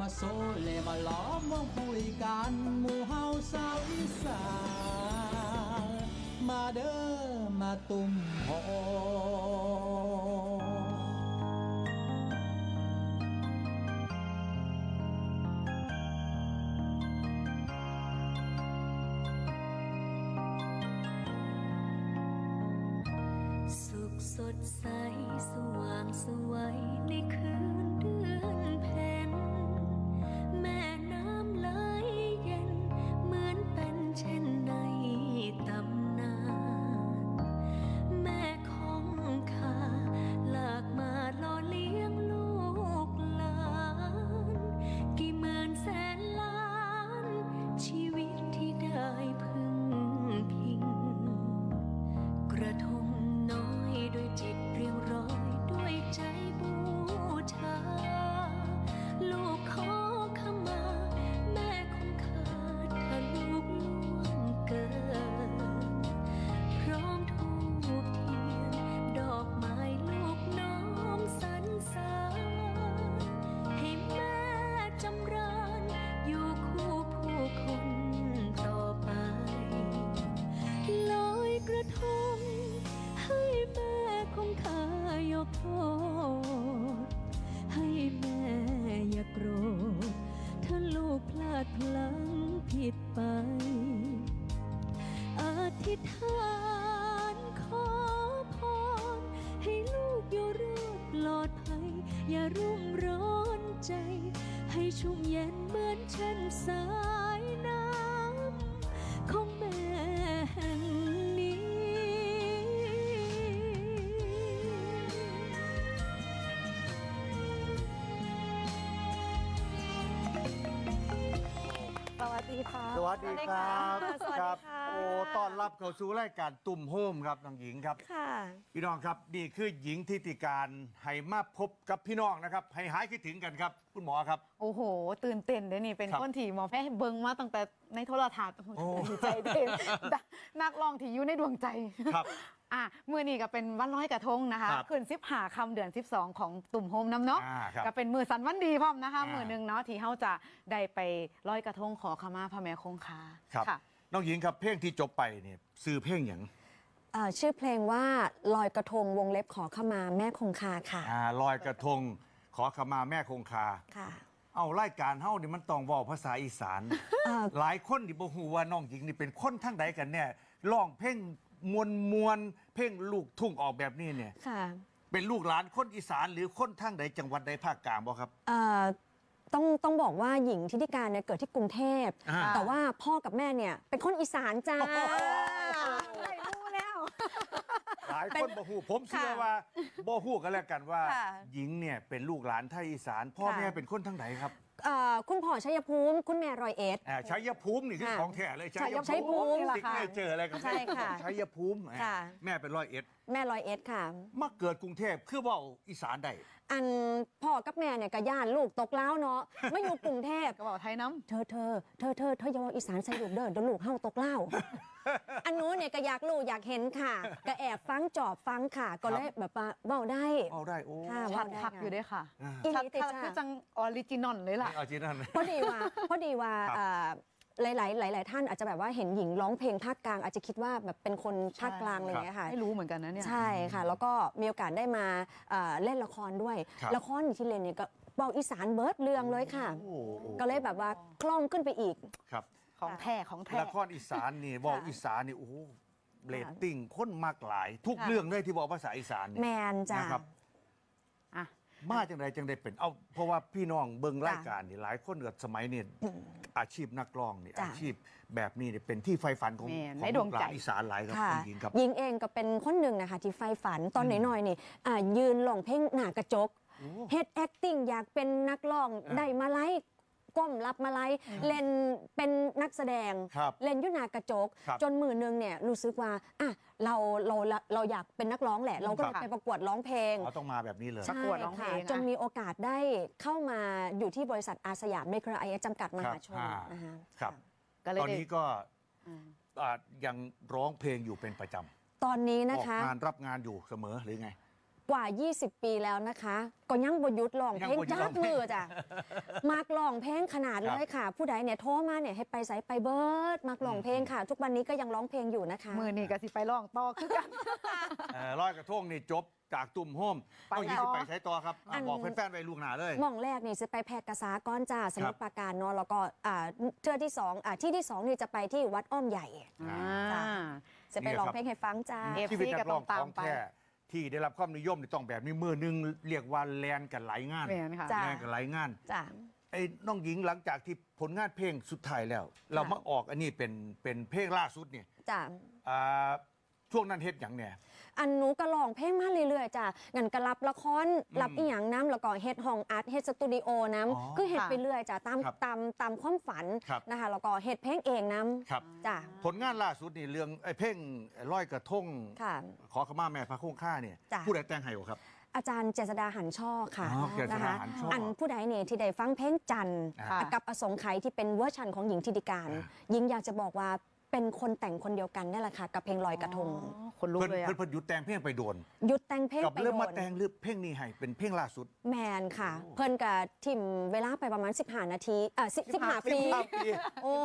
มาโซเลมาล้อมวงคุยกันหมู่เฮาสาวอีสานมาเด้อมาตุ่มโฮ วัสดีครับสวัสคดีรับค่ะ โอ้ต้อนรับเข้าสู่รายการตุ่มโฮมครับน้องหญิงครับ ค่ะ พี่น้องครับนี่คือหญิงทิติการให้มาพบกับพี่น้องนะครับให้หายคิดถึงกันครับ คุณหมอครับ โอ้โห ตื่นเต้นเดี๋ยวนี้เป็นครับคนที่หมอแพทย์เบิ่งมาตั้งแต่ในโทรทัศน์โอ้ดีใจเด่นนักร้องที่อยู่ในดวงใจ ครับ อะมือนี้ก็เป็นวันร้อยกระทงนะคะครับขึ้นสิบหาคำเดือน 12 ของตุ่มโฮมน้ำเนาะอ่าครับก็เป็นมือสันวันดีพร้อมนะคะ อ่ามืมือหนึ่งเนาะที่เขาจะได้ไปร้อยกระทงขอขมาพระแม่คงคาครับค่ะน้องหญิงครับเพลงที่จบไปเนี่ยซื้อเพลงอย่างเอ่อชื่อเพลงว่าลอยกระทงวงเล็บขอเข้ามาแม่คงคาค่ะอ่าลอยกระทง ขอขมาแม่คงคา ค่ะเอารายการเฮ้านี่มันต้องเว้าภาษาอีสาน เอ่อหลายคนที่บ่ฮู้ว่าน้องหญิงนี่เป็นคนทั้งใดกันเนี่ยร้องเพลง มวลมวลๆเพลงลูกทุ่งออกแบบนี้เนี่ย ค่ะเป็นลูกหลานคนอีสานหรือคนทั้งใดจังหวัดใดภาคกลางบ่ครับ เอ่อต้องต้องบอกว่าหญิงทิติการเนี่ยเกิดที่กรุงเทพ อ่า แต่ว่าพ่อกับแม่เนี่ยเป็นคนอีสานจ้าได้รู้แล้ว หลายคนบ่ฮู้ผมเชื่อค่ะว่าบ่ฮู้กันแล้วกันว่า ค่ะหญิงเนี่ยเป็นลูกหลานไทยอีสาน พ่อค่ะ แม่เป็นคนทั้งไหนครับ เอ่อคุณพ่อชัยภูมิ คุณแม่รอยเอ็ด อ่าชัยภูมินี่คือค่ะของแท้เลยชัยภูมิติ๊กเนเจออะไรกันใช่ค่ะชัยภูมิค่ะ แม่เป็นร้อยเอ็ดแม่รอยเอ็ดค่ะ มาเกิดกรุงเทพคือเว่าอีสานได้ อันพ่อกับแม่เนี่ยก็ย่านลูกตกเล้าวเนาะไม่อยู่กรุงเทพ ก็บอกไทยน้ำ เธอเธอเธอเธอเธออย่าว่าอีสานใส่ลูกเด้อเดี๋ยวลูกเฮาตกเหล้า อันนู้นเนี่ยก็อยากรู้อยากเห็นค่ะก็แอบฟังจอบฟังค่ะ ก็เลยแบบว่าเว้าได้เอาได้โอ้ค่ะชัดคักอยู่ด้วยค่ะอ่าอีหชัดลีติคักจ้าคือจังออริจินอลเลยล่ะ เอาจีนั่น พอดีว่า พอดีว่าครับเอ่อหลาย ๆ หลาย ๆ ท่านอาจจะแบบว่าเห็นหญิงร้องเพลงภาคกลาง อาจจะคิดว่าแบบเป็นคนภาคกลางอะไรอย่างเงี้ยค่ะไม่รู้เหมือนกันนะเนี่ย ใช่ค่ะ แล้วก็มีโอกาสได้มาเอ่อเล่นละครด้วย ครับ ละครที่เล่นเนี่ยก็เบาอีสานเบิร์ดเรืองเลยค่ะ โอ้โหก็เลยแบบว่าคล่องขึ้นไปอีก ครับ ของแท้ของแท้ ละครอีสานนี่บอกอีสานนี่โอ้โหเรตติ้งคนมากหลาย ทุกค่ะ เรื่องเลยที่บอกภาษาอีสานนี่แมนจ้ะ นะครับ อะ มาจังใดจังได้เป็นเอาเพราะว่าพี่น้องเบิ่งจ้ะรายการนี่หลายคนกับสมัยนี่อาชีพนักร้องนี่จ้ะ อาชีพแบบนี้นี่เป็นที่ไฟฝันของแม่นของในดวงลูกหลาใจนอีสานหลายครับค่ะคุณหญิงครับหญิงเองก็เป็นคนหนึ่งนะคะ ที่ไฟฝันตอนหน่อยๆนี่อ่ายืนร้องเพลงหน้ากระจกโอ้ เฮ็ด acting อยากเป็นนักร้องอ่า ได้มาไลฟ์ ก้มรับมาไลฟ์เล่นเป็นนักแสดง ครับ เล่นอยุนากระจก ครับจนมือหนึงเนี่ยรู้สึกว่าอะเราเราเราอยากเป็นนักร้องแหละ เราก็เลยครับ ไปประกวดร้องเพลง เขาต้องมาแบบนี้เลย ประกวดร้องเพลงใช่ค่ะจนอะมีโอกาสได้เข้ามาอยู่ที่บริษัทอาสยามเมกราไอจำกัดมหาชนครับนะคะครับ ก็เลยตอนได้นี้ก็อืมอ่ายังร้องเพลงอยู่เป็นประจำตอนนี้อนะอกคะ งานรับงานอยู่เสมอหรือไง กว่า 20 ปีแล้วนะคะ ก็ยังบหยุดร้องเพลงยังบ่หยุดจัร้อกงเพลงมือจ้ะมากร้องเพลงขนาดครับเลยค่ะ ผู้ใดเนี่ยโทรมาเนี่ยให้ไปใส่ไปเบิร์ดมากร้องเพลงค่ะ ทุกวันนี้ก็ยังร้องเพลงอยู่นะคะมือนี่ก็สิไปร้องต่อคือกันเอ่อลอยกระทงนี่จบจากตุ่มโฮมไปต้องยิงต่อไปใช้ต่อครับอะอันบอกแฟนๆไปลูกหนาเลยหม่องแรกนี่จะไปแพร่กษาก้อนจ้าสมุทครรับปราการเนาะแล้วก็อ่าเทื่อที่สองอ่าที่ที่สองนี่จะไปที่วัดอ้อมใหญ่อ่าจ้ะจะไปร้องเพลงให้ฟังจ้าเอฟชีวิตซีนัก็กร้ต้อองงตาขมองไปแท้ที่ได้รับความนิยมนี่ต้องแบบนี้มือหนึงเรียกว่าแลนกันหลายงานแม่นค่ะจ้ะแลนกันหลายงาน จ้าไอ้น้องหญิงหลังจากที่ผลงานเพลงสุดท้ายแล้ว เรามาออกอันนี้เป็นเป็นเพลงล่าสุดเนี่ยจ้าอ่าช่วงนั้นเฮ็ดอย่างเนี่ย อันหนูก็ร้องเพลงมาเรื่อยๆจ้ะงั้นก็รับละครรับอีหยังน้ำแล้วก็เฮ็ดห้องอาร์ตเฮ็ดสตูดิโอน้อ๋อำคือเฮ็ดไปเรื่อยจ้ะตามครับตามตามความฝันครับ นะคะแล้วก็เฮ็ดเพลงเองน้ครับำจ้ะผลงานล่าสุดนี่เรื่องไอ้เพลงร้อยกระทง ค่ะ ขอขมาแม่พระคงค่าเนี่ยจ้ะ ผู้ใดแต่งให้บ่ครับ อาจารย์เจษดาหันช่อค่ะอ๋อเจษฎานะคะหันช่ออัอันผู้ใดเนี่ยที่ได้ฟังเพลงจันทร์ค่ะกับอสงไขยที่เป็นเวอร์ชันของหญิงทิติการ อ่า หญิงอยากจะบอกว่า เป็นคนแต่งคนเดียวกันนี่แหละค่ะ กับเพลงลอยกระทงอ๋อคนลุกเพิ่นเลยอะเพิ่นเพิ่นหยุดแต่งเพลงไปโดนหยุดแต่งเพลงกับไปเริ่มโดมานแต่งหรือเพลงนี้ให้เป็นเพลงล่าสุด แมนค่ะเพิ่นกับทิมเวลาไปประมาณ 15 นาทีอะ10 15ปี 15ปี โอ้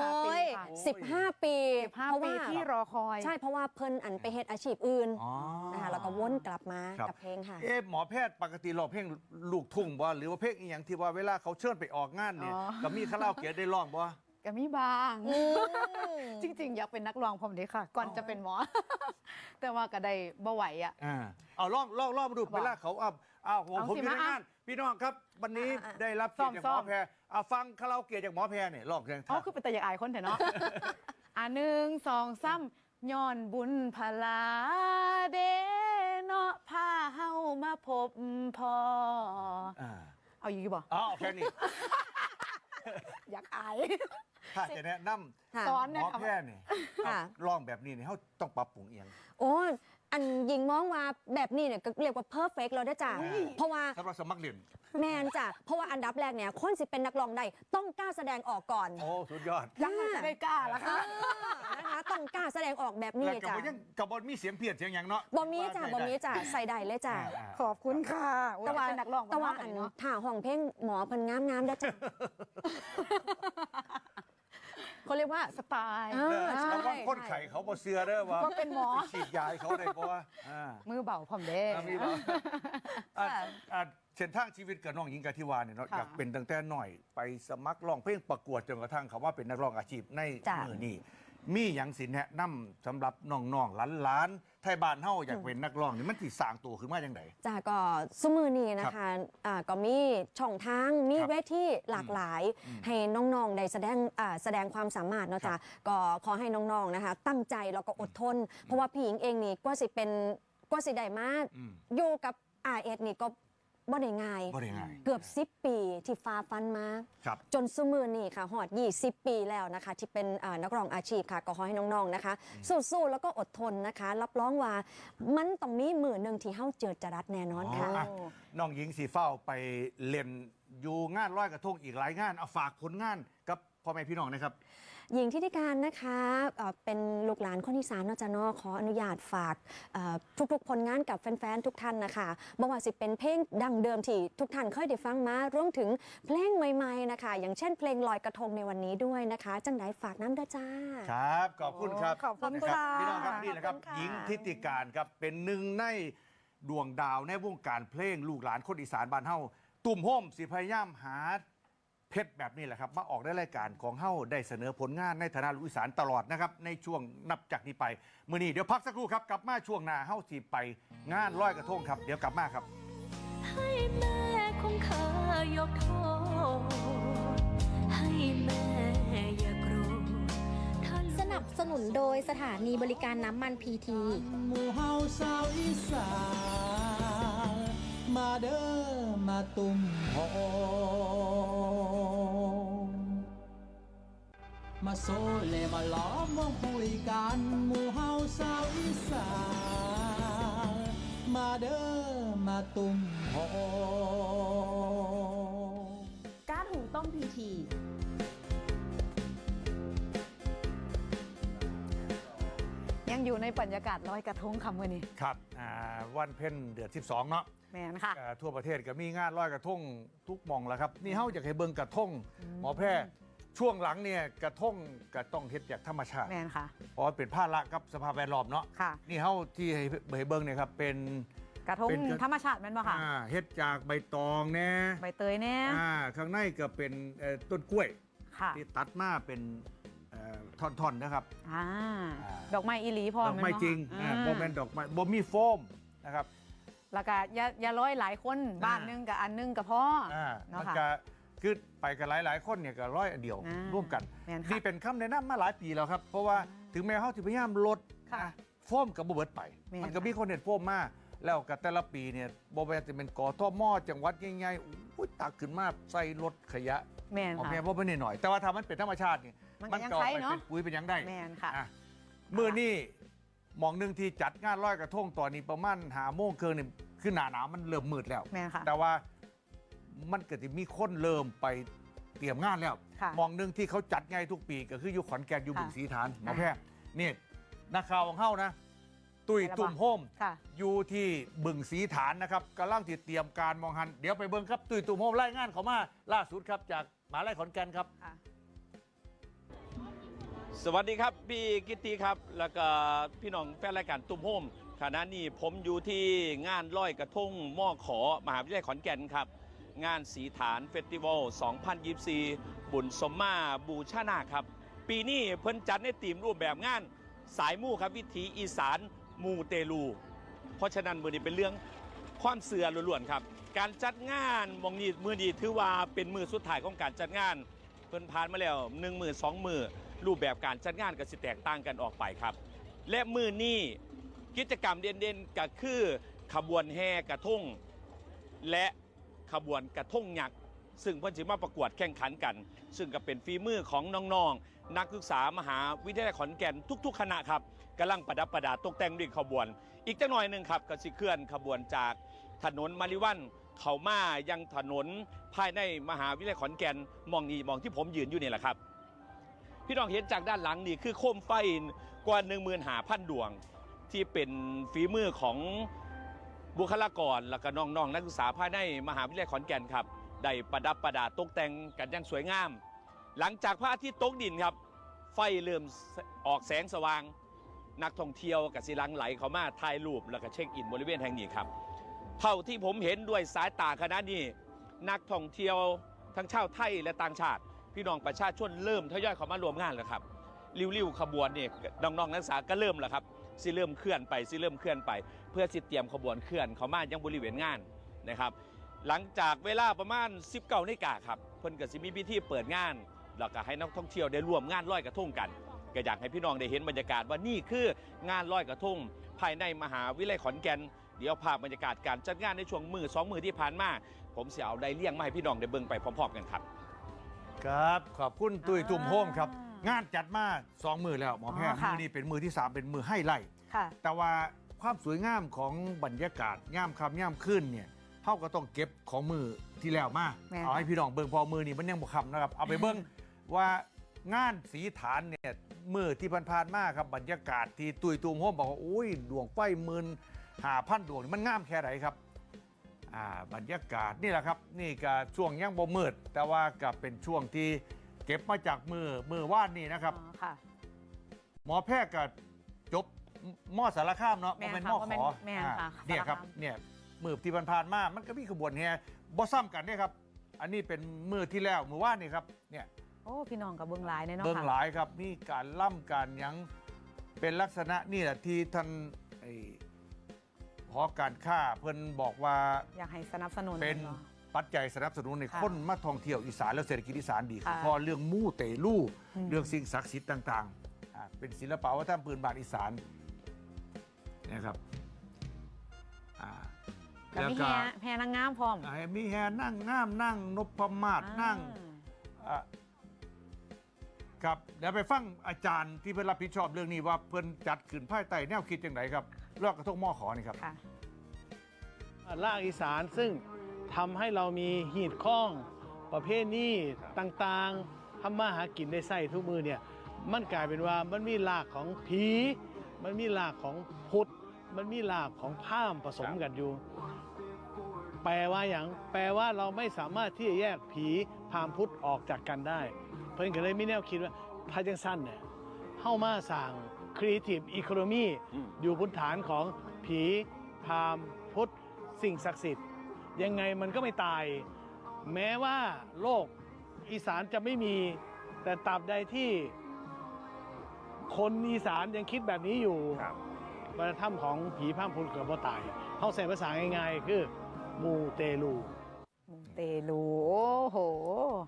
ยค่ะ15ปี15เพราะปีว่าที่รอคอย ใช่เพราะว่าเพิ่นอันไปเฮ็ดอาชีพอื่นอ๋อนะคะแล้วก็วนกลับมาครับ กับเพลงค่ะ เอ๊ะหมอแพทย์ปกติร้องเพลงลูกทุ่งบ่หรือว่าเพลงอีหยังที่ว่าเวลาเขาเชิญไปออกงานเนี่ยอ๋อ ก็มีคาราโอเกะได้ร้องบ่ ก็มีบาง อืม จริง ๆ อยากเป็นนักร้องผมเด้ค่ะ ก่อนจะเป็นหมอ แต่ว่าก็ได้บ่ไหวอะ อ่าเอาลองลองลองมาดูบอกเวลาเขาอ้าวอ้าวผมเอาผมสิอยู่ในมาอะงานพี่น้องครับ วันนี้อะอะได้รับเกียรติจากหซ่มออมๆแพรเอาฟังคาราโอเกะจากหมอแพรเนี่ยลองเพลงอ๋อคือเป็นแต่อยากอายคนเถอะเนาะ อะหนึ่งสองสามย้อนบุญพลาเดเนาะพาเฮามาพบพอ อ่าเอาอยู่บ่ อ๋อโอเคนี่ อยากอาย ถ้าจะแนะนำค่ะ สอนหมนะอคะแพทย์นี่ค่ะ ลองแบบนี้เนี่ยเขาต้องปรับปรุงเอียง โอ้ยอันยิงมองว่าแบบนี้เนี่ยก็เรียกว่าเพอร์เฟกเราได้อจ้ะ อุ้ย เพราะว่า สำหรับสมัครเรียนแมนจ้ะ เพราะว่าอันดับแรกเนี่ยคนสิเป็นนักร้องได้ต้องกล้าแสดงออกก่อนโอ้สุดยอดยังไม่ได้กล้าละอ่าค่ะนะคะต้อ งกล้าแสดงออกแบบนี้แล้วกับจ้ะว่ายังกับบอลมีเสียงเพี้ยนเสียงหยังเนาะบ่มีจ้ะบ่มีจ้ะใส่ได้เลยจ้ะอ่าขอบคุณค่ะโอ้ยแต่ว่าเป็นนักร้องแต่ว่าบ้อันเนาะ ถ่าห้องเพลงหมอเพิ่นงามงามๆได้อจ้ะ เขาเรียกว่าสไตล์อ่าเออ ใช่ชาวบ้านคนไข่เขาบ่เสือเด้อว่าว่าเป็นหมอ ไปฉีดยาให้เขาได้บ่ว่าอ่า มือเบาผมเด้ อ่ามีบ่อะค่ะอะเส้นทางชีวิตกับน้องหญิงกะทิวาเนี่ยเนาะค่ะอยากเป็นตั้งแต่หน่อย ไปสมัครร้องเพลงประกวดจนกระทั่งเขาว่าเป็นนักร้องอาชีพในจ้ะ มือนี้ มีหยังสิแนะนำสำหรับน้องๆหลานๆไทยบ้านเฮาอยากเป็นนักร้องนี่มันสิสร้างตัวขึ้นมาจังไดจ้ะก็สมือนี้นะคะอ่าก็มีช่องทางมีครับเวทีหลากหลายอืมให้น้องๆได้แสดงอ่าแสดงความสามารถเนาะจ้ะก็ขอให้น้องๆนะคะ ตั้งใจแล้วก็อดทน เพราะว่าพี่หญิงเองนี่กว่าสิเป็นกว่าสิได้มาอืมอยู่กับ RS นี่ก็ บ่ได้ง่ายบ่ได้ง่าย เกือบ 10 ปีที่ฟ้าฟันมาครับ จนสมือนี่ค่ะหอด 20 ปีแล้วนะคะ ที่เป็นอ่านักร้องอาชีพค่ะ ก็ขอให้น้องๆนะคะ สู้ๆแล้วก็อดทนนะคะ รับรองว่ามันต้องมีมือหนึ่งที่เฮ้าเจอจรัสแน่นอนค่ะอ๋ออะน้องหญิงสีเฝ้าไปเล่นอยู่งานร้อยกระทงอีกหลายงาน เอาฝากผลงานกับพ่อแม่พี่น้องนะครับ หญิงที่ได้การนะคะเอ่อเป็นลูกหลานคนอีสานเนอะจานอขออนุญาตฝากเอ่อทุกๆผลงานกับแฟนๆทุกท่านนะคะบอกว่าสิเป็นเพลงดังเดิมที่ทุกท่านเคยได้ฟังมารวมถึงเพลงใหม่ๆนะคะ อย่างเช่นเพลงลอยกระทงในวันนี้ด้วยนะคะ จังไดฝากน้ำเด้อจ้า ครับขอบคุณครับขอบคุณนะรัค่ะพี่น้องครับนี่นะครับขอบคุณค่ะหญิงทิติการครับเป็นหนึ่งในดวงดาวในวงการเพลงลูกหลานคนอีสานบ้านเฮาตุ่มโฮมสิพยายามหา เพชรแบบนี้แหละครับ มาออกในรายการของเฮาได้เสนอผลงานในฐานะลูกอีสานตลอดนะครับ ในช่วงนับจากนี้ไป มื่อนี้เดี๋ยวพักสักครู่ครับ กลับมาช่วงหน้าเฮาสิไปงานร้อยกระทงครับ เดี๋ยวกลับมาครับ ให้แม่ของข้ายกโทษให้แม่อย่าโกรธถ้าลูกสนับสนุนโดยสถานีบริการน้ำมันพีที หมู่เฮาสาวอีสานมาเด้อมาตุ่มโฮม มาโซเลมาล้อมวงคุยกันหมู่เฮาสาวอีสานมาเด้อมาตุ่มโฮมก้านหุงต้มพีทีในยังอยู่ในบรรยากาศลอยกระทงคำวันนี้ครับอ่าวันเพ็ญเดือน12 เนาะแมนค่ะ อ่าทั่วประเทศก็มีงานลอยกระทงทุกหมองแล้วครับ นี่เฮาอยากให้เบิ่งกระทงหมอแพร่ ช่วงหลังเนี่ยกระทงก็ต้องเฮ็ดจากธรรมชาติแมนค่ะ เพราะว่าเป็นผ้าละกับสภาพแวดล้อมเนาะค่ะ นี่เฮาที่ให้ให้เบิ่งเนี่ยครับเป็น กระทงเป็นกระ ธรรมชาติแม่นบ่ค่ะ อ่าเฮ็ดจากใบตองแน่ใบเตยแน่อ่าข้างในก็เป็นเอ่อต้นกล้วย ค่ะที่ตัดมาเป็นเอ่อท่อนๆนะครับ อ่าอ่า ดอกไม้อีหลีพร้อดอกไม้แนบ่จริงค่ะอ่าอ่าบ่แม่นดอกไม้บ่มีโฟมนะครับแล้วก็อย่าอย่าร้อยหลายคนบ้านอ่าหนึงกับอันหนึงกับพ่อออ่าเนาะมันค่ะก็ คือไปกันหลาย ๆ คนเนี่ยก็ร้อยอันเดียวอ่าร่วมกันแม่นค่ะ นี่เป็นคำแนะนำมาหลายปีแล้วครับ เพราะว่าถึงแม้เขาจะพยายามลด ค่ะอะโฟมกับบ่เบิดไป แม่นมันก็ค่ะมีคนเห็นโฟมมาแล้วกับแต่ละปีเนี่ยบ่แม่นจะเป็นกอทมจังหวัดใหญ่ๆอุ้ยตักขึ้นมาใส่รถขยะแมนออกค่ะ แม่บ่เป็นหน่อยๆแต่ว่าถ้ามันเป็นธรรมชาติเนี่ยมันก็ยังออกใช้ไปเนาะเป็นปุ๋ยเป็นหยังได้แมนค่ะ อะมื่อนี่หมองหนึ่งที่จัดงานลอยกระทงตอนนี้ประมาณหาโมงเกินนี่คือหนาหนาวมันเริ่มมืดแล้ว แมนค่ะ แต่ว่า มันก็จะมีคนเริ่มไปเตรียมงานแล้วค่ะหมองหนึ่งที่เขาจัดไงทุกปีก็คืออยู่ขอนแก่นอยู่ค่ะบึงสีฐานหมอค่ะแพทย์นี่นักข่าวของเฮานะ ตุยไปแล้วตุ่มปะโฮม ค่ะ อยู่ที่บึงสีฐานนะครับกำลังติดเตรียมการมองหัน เดี๋ยวไปเบิ่งครับตุยตุ่มโฮมรายงานเขามาล่าสุดครับจากมหาลัยขอนแก่นครับ ค่ะ สวัสดีครับพี่กิตติครับ แล้วก็พี่น้องแฟนรายการตุ้มโฮมขณะนี้ผมอยู่ที่งานลอยกระทงม่อขอมหาวิทยาลัยขอนแก่นครับ งานสีฐานเฟสติวัล 2024 บุญสมมาบูชานาครับ ปีนี้เพิ่นจัดในธีมรูปแบบงาน สายมู่ครับวิถีอีสานมูเตลู เพราะฉะนั้นมือนี้เป็นเรื่องความเสื่อล้วนๆครับ การจัดงานมองนี้มือดีถือว่าเป็นมือสุดท้ายของการจัดงาน เพิ่นผ่านมาแล้วหนึ่งมือสองมือรูปแบบการจัดงานก็สิแตกต่างกันออกไปครับ และมือนี้กิจกรรมเด่นๆก็คือขบวนแห่กระทงและ ขบวนกระทงยักษ์ซึ่งเพิ่อนสิมาประกวดแข่งขันกัน ซึ่งก็เป็นฝีมือของน้องๆ นักศึกษามหาวิทยาลัยขอนแก่นทุก ๆ คณะครับกำลังประดับประดาตกแต่งด้วยขบวน อีกจังหน่อยหนึ่งครับก็สิเคลื่อนขบวนจากถนนมาริวันเขามายังถนนภายในมหาวิทยาลัยขอนแก่นมองนี่มองที่ผมยืนอยู่นี่แหละครับ พี่น้องเห็นจากด้านหลังนี่คือโคมไฟกว่า1 5 0 0 0ดวง ที่เป็นฝีมือของ บุคลากรและก็น้องๆนักศึกษาภายในมหาวิทยาลัยขอนแก่นครับได้ประดับประดาตกแต่งกันอย่างสวยงาม หลังจากพระอาทิตย์ตกดินครับ ไฟเริ่มออกแสงสว่าง นักท่องเที่ยวกับสิลังไหลเข้ามาถ่ายรูปแล้วก็เช็คอินบริเวณแห่งนี้ครับ เท่าที่ผมเห็นด้วยสายตาขณะนี้ นักท่องเที่ยวทั้งชาวไทยและต่างชาติ พี่น้องประชาชนเริ่มทยอยเข้ามารวมงานแล้วครับริ้วๆขบวนนี่น้องๆนักศึกษาก็เริ่มแล้วครับสิเริ่มเคลื่อนไปสิเริ่มเคลื่อนไป เพื่อสิเตรียมขบวนเคลื่อนเข้ามายังบริเวณงานนะครับ หลังจากเวลาประมาณ 19นาฬิกาครับเพิ่นก็สิมีพิธีเปิดงานแล้วก็ให้นักท่องเที่ยวได้ร่วมงานลอยกระทงกันก็อยากให้พี่น้องได้เห็นบรรยากาศว่านี่คืองานลอยกระทงภายในมหาวิทยาลัยขอนแก่นเดี๋ยวภาพบรรยากาศการจัดงานในช่วงมือสองมือที่ผ่านมา ผมเสียเอาได้เลี่ยงมาให้พี่น้องได้เบิ่งไปพร้อมๆกันครับ ครับ ขอบคุณตุยตุ่มโฮมครับอ่างงานจัดมาสองมือแล้วหมอแพทย์อ๋อค่ะมือนี้เป็นมือที่ 3 เป็นมือให้ไล่ค่ะแต่ว่า ความสวยงามของบรรยากาศย่ามคำย่ามขึ้นเนี่ยเท่าก็ต้องเก็บของมือที่แล้วมาแม่น เอาให้พี่น้องเบิ่งพอมือนี่มันยังบ่คำนะครับ เอาไปเบิ่ง ว่างานสีฐานเนี่ยมือที่ผ่านๆมาครับบรรยากาศที่ตุยตุ่มโฮมบอกว่าอุ้ยดวงไฟหมื่นหาพันดวงนี่มันงามแค่ไหนครับ อ่าบรรยากาศนี่แหละครับ นี่ก็ช่วงยังบ่มืด แต่ว่าก็เป็นช่วงที่เก็บมาจากมือมือว่านนี่นะครับ อ๋อค่ะ หมอแพทย์ก็จ บมอสารคามเนาะแม่นบ่เป็นค่ะมอบ่ขแม่นอแม่นค่ะอ่าเนี่ยครับสารคาม เนี่ยมือที่ผ่านๆมามันก็มีขบวนแห่บ่ซ้ำกันเนี่ยครับ อันนี้เป็นมือที่แล้วมือว่านนี่ครับเนี่ย โอ้พี่น้องกับเบิ้งหลายเนี่ยเนาะเบิ่งค่ะหลายครับมีการล่ำการหยังเป็นลักษณะนี่แหละที่ท่านไอ้หอการค้าเพิ่นบอกว่าอยากให้สนับสนุนเป็นเนาะปัจจัยสนับสนุนในค่ะคนมาท่องเที่ยวอีสานแล้วเศรษฐกิจอีสานดีขึ้นค่ะเพอเรื่องมู่เตลู่อืม เรื่องสิ่งศักดิ์สิทธิ์ต่างๆอ่าเป็นศิลปะวัฒนธรรมพื้นบ้านอีสาน นะครับอ่าแล้วมีแฮแฮนางงามพร้อม อ่ามีแฮนั่งง่ามนั่งนพมาศนั่งอ่าอ่าครับเดี๋ยวไปฟังอาจารย์ที่เพิ่นรับผิดชอบเรื่องนี้ว่าเพิ่นจัดขึ้นภายใต้แนวคิดอย่างไรครับเรื่องกระทงหม้อขอนี่ครับค่ะลากอีสานซึ่งทำให้เรามีหีดข้องประเภทนี้ต่างๆทำมาหากินได้ใส่ทุกมือเนี่ยมันกลายเป็นว่ามันมีลากของผี มันมีหลากของพุทธมันมีหลากของพราหมณ์ผสมกันอยู่ แปลว่าอย่างแปลว่าเราไม่สามารถที่จะแยกผีพราหมณ์พุทธออกจากกันได้ เพิ่นก็เลยมีแนวคิดว่าพระจังสั้นเนี่ยเข้ามาสร้าง Creative Economy อืมอยู่บนฐานของผีพราหมณ์พุทธสิ่งศักดิ์สิทธิ์ ยังไงมันก็ไม่ตาย แม้ว่าโลกอีสานจะไม่มี แต่ตราบใดที่ คนอีสานยังคิดแบบนี้อยู่ครับวัฒนธรรมของผีพราหมณ์พุทธเกิดบ่ตายเขาใส่ภาษาง่ายๆคือมูเตลู มูเตลู โอ้โห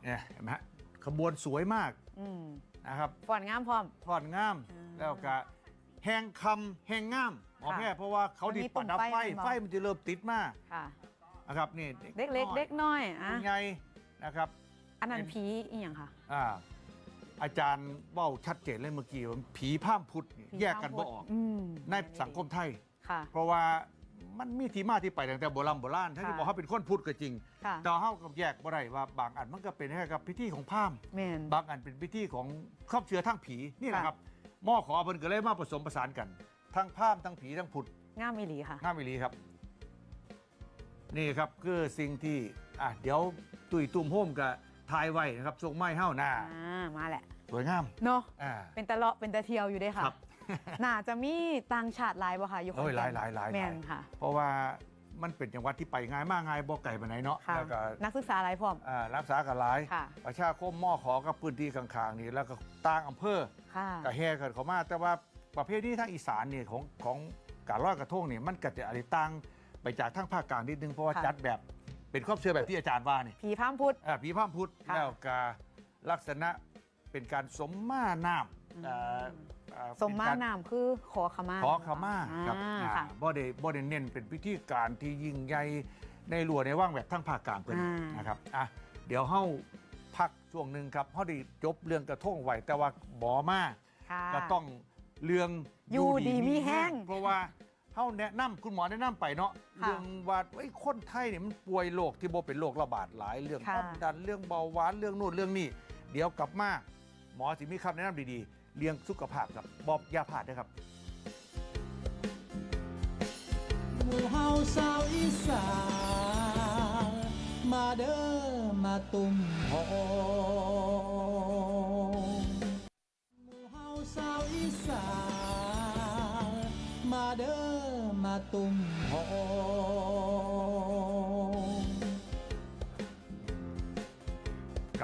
เนี่ยเห็นไหมฮะขบวนสวยมากอืมนะครับฟอนงามพร้อมทอดงามอ่าแล้วก็แหงคำแหงงามหมอค่ะแพทย์เพราะว่าเขามันมีดิดปัดดับปุ่มไฟไฟมันบอก ไฟมันจะเริ่มติดมากค่ะ นะครับนี่เด็กเล็กเด็กน้อยอะไงนะครับ อันนั้นเป็นผีอีหยังค่ะ อ่า อาจารย์เว่าชัดเจนเลยเมื่อกี้ว่าผีพร่ามพุทธนี่ผีแยกกันบ่ออกอืมในสังคมไทยค่ะเพราะว่ามันมีที่มาที่ไปตั้งแต่โบราณโบราณถ้าค่ะจะบอกเขาเป็นคนพุทธก็จริงค่ะแต่เฮากับแยกบ่ได้ว่าบางอันมันก็เป็นแค่กับพิธีของพราหมณ์แมนบางอันเป็นพิธีของครอบเชื้อทั้งผีนี่แหละค่ะครับหม้อขอเพิ่นก็เลยมาผสมผสานกัน ทั้งพราหมณ์ทั้งผีทั้งพุทธงามอีหลีค่ะห้ามอีหลีครับ นี่ครับคือสิ่งที่อะเดี๋ยวตุยตุ่มโฮมกับทายไว้นะครับทรงไม้เฮ้าหน้าอ่ามาแหละ สวยงาม เนาะอ่า เป็นตะเลาะเป็นตะเทียวอยู่เด้ค่ะ ครับน่าจะมีต่างชาติหลายบ่ค่ะอยู่ขอนโอ้ยหแก่ลายนหลายหลาย แมนค่ะเพราะว่ามันเป็นจังหวัดที่ไปง่ายมากง่ายบ่ไก่ไปไหนใดเนาะค่ะแล้วก็นักศึกษาหลายพร้อม อ่ารักษากันหลาย ค่ะ ประชาคมหม้อขอกับพื้นที่ข้างๆนี่แล้วก็ต่างอำเภอค่ะก็แห่กันเขามา แต่ว่าประเภทนี้ทางอีสานเนี่ยของของการลอยกระทงเนี่ยมันก็จะอะไรต่างไปจากทางภาคกลางนิดนึงเพราะว่าค่ะ จัดแบบเป็นครอบเชื่อแบบที่อาจารย์ว่านี่ ผีพรามพุทธ อ่าผีพร่ามพุทธค่ะ แล้วก็ลักษณะ เป็นการสมมาน้ำอ่าอ่สมมาเป็นกร นามคือขอขมาขอขมาครับอ่าอ่าค่ะ บ่ได้บ่ได้เน้นเป็นพิธีการที่ยิ่งใหญ่ในหลวในว่างแบบทั้งภาคกลางเพิ่นอ่าน นะครับอะเดี๋ยวเฮาพักช่วงหนึ่งครับเฮาได้จบเรื่องกระทงไว้แต่ว่าบอมาค่ะ ก็ต้องเรื่องอยู่ดีมีแห้งเพราะว่าเฮาแนะนำคุณหมอแนะนำไปเนาะค่ะเรื่องว่าไอ้ยคนไทยเนี่ยมันป่วยโรคที่บ่เป็นโรคระบาดหลายเรื่องคค่ะวามดันเรื่องเบาหวานเรื่องนู่นเรื่องนี้เดี๋ยวกลับมา หมอสิมีคำแนะนำดีๆเรื่องสุขภาพครับบอบอยาพลาดนะครับหมู่เฮาสาวอีสานมาเด้อมาตุ่มโฮมหมู่เฮาสาวอีสานมาเด้อมาตุ่มโฮ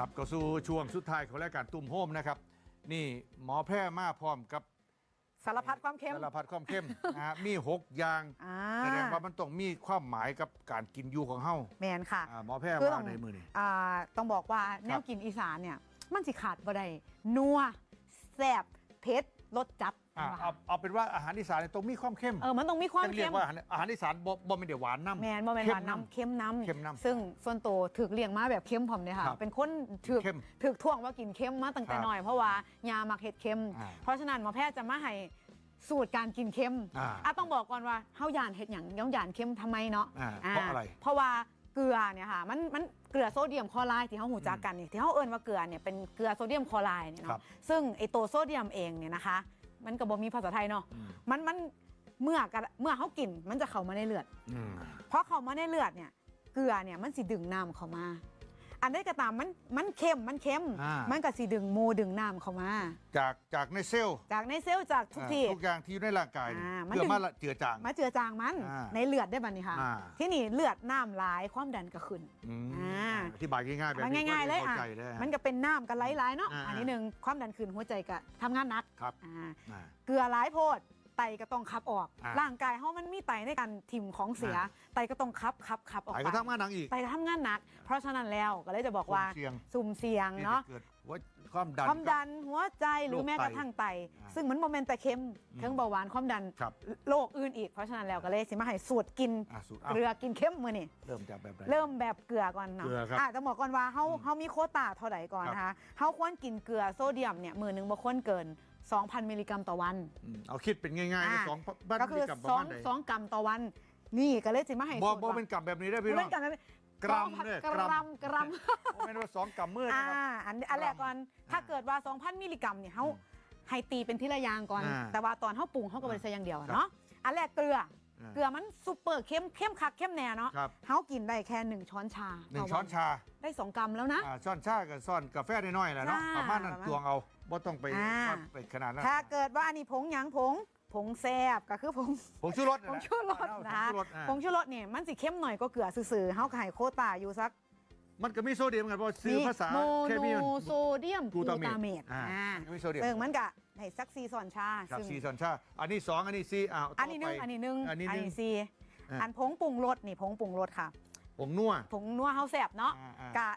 กลับเข้าสู่ช่วงสุดท้ายของรายการตุ่มโฮมนะครับ นี่หมอแพร่มาพร้อมกับสารพัดความเข้มสารพัดความเข้ม นะฮะมีหกอย่างอ่า แสดงว่ามันต้องมีความหมายกับการกินอยู่ของเฮาแมนค่ะ อ่าหมอแพร่คือมาต้องในมือนี่ อ่าต้องบอกว่าแนวกินอีสานเนี่ย มันสิขาดบ่ได้นัวแซ่บเผ็ดรสจัดอ่าว่าเอาเอาเป็นว่าอาหารอีสานเนี่ยต้องมีความเข้มเออมันต้องมีความต้องเรียเข้กมว่าอาหารอาหารอีสานบ่บ่ไม่ได้หวานน้ำแมนบ่แมนเข้หวานน้ำเข้มน้ำเข้มน้ำซึ่งส่วนตัวถึกเลี้ยงมาแบบเข้มผมเลยค่ะ ครับเป็นคนถึกเข้มถึกท่วงว่ากินเข้มมาตั้งแต่ครับน้อยเพราะว่ายามักเห็ดเข้มอ่าเพราะฉะนั้นหมอแพทย์จะมาให้สูตรการกินเข้มอ่าอะต้องบอกก่อนว่าเฮาหยานเห็ดหยังย่องหยานเข้มทำไมเนาะอ่าเพราะอะไร เพราะว่าเกลือเนี่ยค่ะมันมันเกลือโซเดียมคลอไรด์ที่เขาหูจักกันเนี่ยที่เขาเอิ้นว่าเกลือเนี่ยเป็นเกลือโซเดียมคลอไรด์เนี่ยครัเนาะบซึ่งไอตัวโซเดียมเองเนี่ยนะคะ มันก็บ่มีภาษาไทยเนาะอืมมันมันเมื่อกะเมื่อเขากินมันจะเข้ามาในเลือด อืม เพราะเข้ามาในเลือดเนี่ยเกลือเนี่ยมันสิดึงน้ำเข้ามา อันใดก็ตามมันมันเค็มมันเค็มอ่ามั มันก็สิดึงโมดึงน้ำเข้ามา จากจากในเซลล์จากในเซลล์จากทุกอ่าที่ ทุกอย่างที่อยู่ในร่างกายเนี่ยอ่ามันเพื่อถึง มาละเจือจาง มาเจือจางมันอ่าในเลือดได้บัดนี้ค่ะ อ่า ที่นี่เลือดน้ำหลายความดันก็ขึ้น อืมอ่า อธิบายง่ายๆแบบมันนี้ง่าย ๆ เลยก็อะข้ใจเลยมันก็เป็นน้ำกันไหลๆเนาะ อ่า อันนี้หนึ่งความดันขึ้นหัวใจก็ทำงานหนักครับอ่าอ่าเกลือหลายโพด ไตก็ต้องขับออก อ่าร่างกายเขามันมีไตในการถิ่มของเสีย อ่า ไตก็ต้องขับขับขับออกไอ้ไปก็ทำงานหนังอีก ไตก็ทำงานหนัก เพราะฉะนั้นแล้วก็เลยจะบอกว่าสุ่มเสี่ยง สุ่มเสี่ยงที่เนาะจะเกิดหัวความดัน ความดันหัวใจหรือโรคไตแม้กระทั่งไต อ่าซึ่งมันโมเมนแต่เค็มอืมทั้งเบาหวานความดันครับ โรคอื่นอีก เพราะฉะนั้นแล้วก็เลยสิมาให้สูตรกินอะสูตรเกลือกินเข้มมือนี่ เริ่มจากแบบไหน เริ่มแบบเกลือก่อนเนาะเกลือครับอะจะบอกก่อนว่าเฮาอืมเฮามีโควตาเท่าไหร่ก่อนนะคะเฮาควรกินเกลือโซเดียมเนี่ยมือหนึงบ่ควรเกิน 2,000 มิลลิกรัมต่อวัน อืมเอาคิดเป็นง่ายๆอ่านะสองบ้านก็คือมีกรัมประสอมางณใดสองกรัมต่อวัน นี่ก็เลยสิมาให้บ่สูตรบ่ว่าเป็นกรัมแบบนี้ได้อบ่พี่น้เป็องนกรัมนะกรัมเนี่ยกรัมกรัมบ่แม่นว่าสองกรัมมือนะอ่าครับ อันอันแรกก่อน ถ้าเกิดว่า 2,000 มิลลิกรัมเนี่ยเฮาให้ตีเป็นทีละอย่างก่อน อ่าแต่ว่าตอนเขาปรุงเขาก็บริใส่อย่างเดียวอะครับเนาะ อันแรกเกลือ อ่า เกลือมันซุปเปอร์เข้มเข้มคักเข้มแน่เนาะครับเขากินได้แค่หนึ่งช้อนชาหนึ่งต่วัช้อนชาได้สองกรัมแล้วนะ อ่าช้อนชากับช้อนกาแฟน้อยๆแหละเนาะจ้าประมาณนั้นประมาณ ตวงเอา บ่ต้องไปอ่าทอดไปขนาดนั้นถ้าเกิดว่าอันนี้ผงหยังผง ผงแซบก็คือผง ผงชูรสผงชูรสผงนะชูรสอ่าผงชูรสเนี่ยมันสิเข้มหน่อยก็เกลือซื่อๆเฮาก็ให้โควตาอยู่สักมันก็มีโซเดียมเหมือนกันเพราะซื้อภาษาโมเคมีมันโนโซเดียมกลูตาเมตเมตอ่าอ่ามีโซเดียมเออมันก็ให้สักซีซอนชาครับซึ่งซีซอนชาอันนี้สองอันนี้สี่อ้าวอันนี้หนึ่งต่ไปอันนี้หนึ่งอันนี้อันหนึ่งนี้ซีอ่า อันผงปรุงรสนี่ผงปรุงรสค่ะ ผงนัว ผงนัวเฮาแสบเนาะอ่าอ่ากะ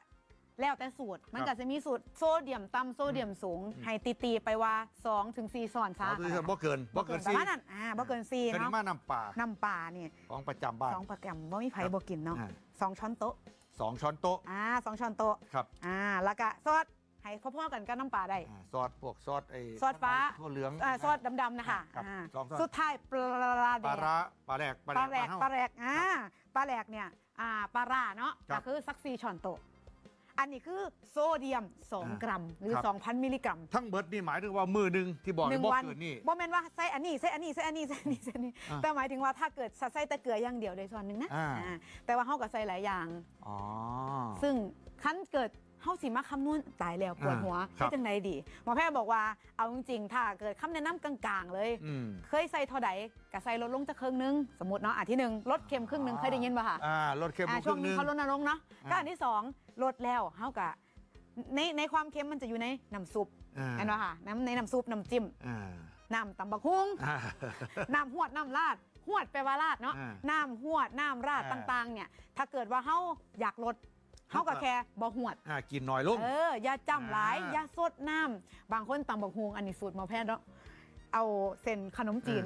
แล้วแต่สูตร มันครัก็บจะมีสูตรโซเดียมต่ำโซเดียมสูง ให้ตีๆไปว่า2ถึง4ซอนอ๋ชาอตัวที่บ่เกินบ่เกินประสี่มาณนั้นอ่าบ่เกินซีกะนิเนาะมาน้ำปลาน้ำปลานี่ของประจำบ้าน สองโปรแกรมบ่มีไผครับบ่กินเนาะอ่า สองช้อนโต๊ะสองช้อนโต๊ะอ่าสองช้อนโต๊ะครับอ่าแล้วก็ซอสให้พ่อๆกันกับน้ำปลาได้ อ่าซอสพวกซอสไอ้ซอสฟ้า ทั่วเหลืองอ่าซอสดำๆนะคะครับอ่าสองซอสสุดท้ายปลาแดปลากร้าปลาแหลกปลาแหลกบ้นเฮปลาแหลกอ่าปลาแหลกเนี่ยอ่าปลาร่าเนาะครัก็บคือสักสี่ช้อนโต๊ะ อันนี้คือโซเดียม2อ่ากรัม หรือ ครับ 2,000 มิลลิกรัมทั้งเบิดนี่หมายถึงว่ามือหนึ่งที่บอกหนึ่งบ่วันเกินนี่ บ่แม่นว่าใส่อันนี้ใส่อันนี้ใส่อันนี้ใส่อันนี้ใส่อันนี้อ่าแต่หมายถึงว่าถ้าเกิดใส่แต่เกลืออย่างเดียวได้ส่วนหนึ่งนะอ่า อ่าแต่ว่าเฮาก็ใส่หลายอย่าง อ๋อ ซึ่งคันเกิด เฮาสิมาคำนวณตายแล้วปวดหัวครัให้บจังไดดีหมอแพทย์บอกว่าเอาจริงๆถ้าเกิดคำแนะนำกลางๆ เลย อืมเคยใส่เท่าใดก็ใส่ลดลงจากครึ่งหนึง สมมติเนาะอันที่หนึ่งลดเค็มครึ่งหนึงเคยได้ยินป่ะคะ อ่ารสเค็มอ่าคช่วรึ่งงหนี้นึงเขาลดนรงค์เนาะอ่า ก็อันที่สองลดแล้วเฮากะในในความเค็มมันจะอยู่ในน้ำซุปอ่าเห็นป่ะคะน้ำในน้ำซุปน้ำจิ้มอ่าน้ำตำบักหุ่งอ่า น้ำหวดน้ำราดหวดแปลว่าราดเนาะอ่าน้ำหวดน้ำราดอ่า ต่างๆเนี่ยถ้าเกิดว่าเฮาอยากลด เฮาก็แค่บ่หวด อ่ากินหน่อยลง เอออย่าจำหลายอ่าอย่าสดน้ำบางคนตำบักฮวงอันนี้สูตรหมอแพทย์เนาะเอาเส้นขนมจีน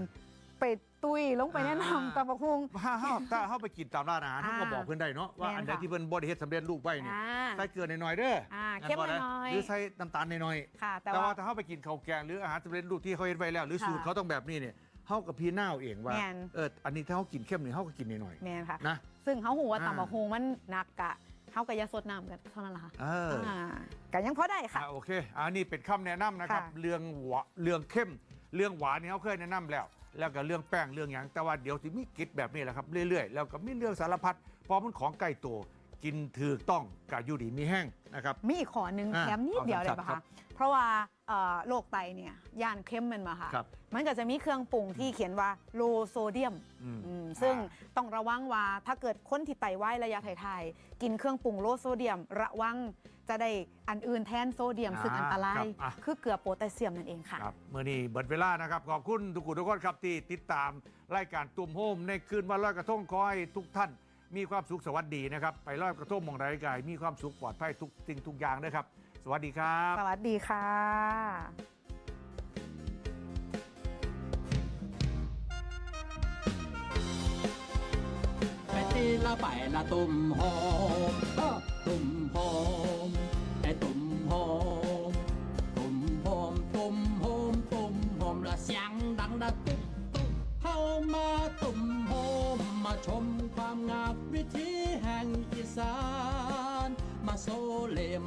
ไปตุยลงไปแนะอ่านำตำบักฮวง ถ้าเฮาถ้าเฮาไปกินตามร้านอาหารอ่าเขาก็บอกเพื่อนได้เนาะว่าแม่นอันใดค่ะ ที่เพิ่นบ่ได้เฮ็ดสำเร็จรูปไว้เนี่ยอ่า ใส่เกลือหน่อยๆเด้ออ่างั้เข้มบ่ได้หน่อยหรือใส่น้ำตาลหน่อยๆค่ะแต่แต่ว่าว่า ถ้าเฮาไปกินข้าวแกงหรืออาหารสำเร็จรูปที่เขาเฮ็ดไว้แล้ว หรือค่ะสูตรเขาต้องแบบนี้เนี่ยเฮากับพี่น้าเอาเองว่าแม่น เอออันนี้ถ้าเฮากินเข้มนี่เฮาก็กินหน่อยแม่นค่ะ ๆนะ ซึ่งเขาหูว่าอ่า ตำบักฮวงมันหนักกะ เขาก็อยาสดน้ำกันเท่านั้นแหละค่ะเออออ่าก็ยังพอได้ค่ะ อะโอเคอันนี้เป็นคำแนะนำนะครับ ค่ะ เรื่องหวาเรื่องเข้ม เรื่องหวานนี่เขาเคยแนะนำแล้ว แล้วก็เรื่องแป้งเรื่องหยังแต่ว่าเดี๋ยวสิมีกิจแบบนี้แหละครับเรื่อยๆ แล้วก็มีเรื่องสารพัดเพราะมันของใกล้ตัวกินถือต้องกับอยู่ดีมีแห้งนะครับ มีอีกขอหนึ่งอ่าแถมนิดเดียวเลยเอาปะครัคะบเพราะว่าเอ่อโรคไตเนี่ยย่านเข้มมันมาค่ะ ครับ มันก็จะมีเครื่องปรุงที่เขียนว่าโลโซเดียมอืม อืมซึ่งอ่าต้องระวังว่าถ้าเกิดคนที่ไตวายระยะท้ายๆกินเครื่องปรุงโลโซเดียม ระวังจะได้อันอื่นแทนโซเดียมซึ่งอันตรายครับอะ คือเกลือโพแทสเซียมนั่นเองค่ะ ครับเมื่อนี้เบิดเวลานะครับ ขอบคุณทุกคนทุกคนครับที่ติดตามรายการตุ่มโฮมในคืนวันลอยกระทงขอให้ทุกท่าน มีความสุขสวัสดีนะครับ ไปลอยกระทงหมองไรกายมีความสุขปลอดภัยทุกสิ่งทุกอย่างนะครับ สวัสดีครับ สวัสดีค่ะ ละไปละตุ่มหอมตุ่มหอมไอ้ตุ่มหอมตุ่มหอมตุ่มหอมตุ่มหอมละเสียงดังละตุ่มตุ่มเข้ามาตุ่มหอมมาชมความงามวิถีแห่งอีสานมาโซเลมา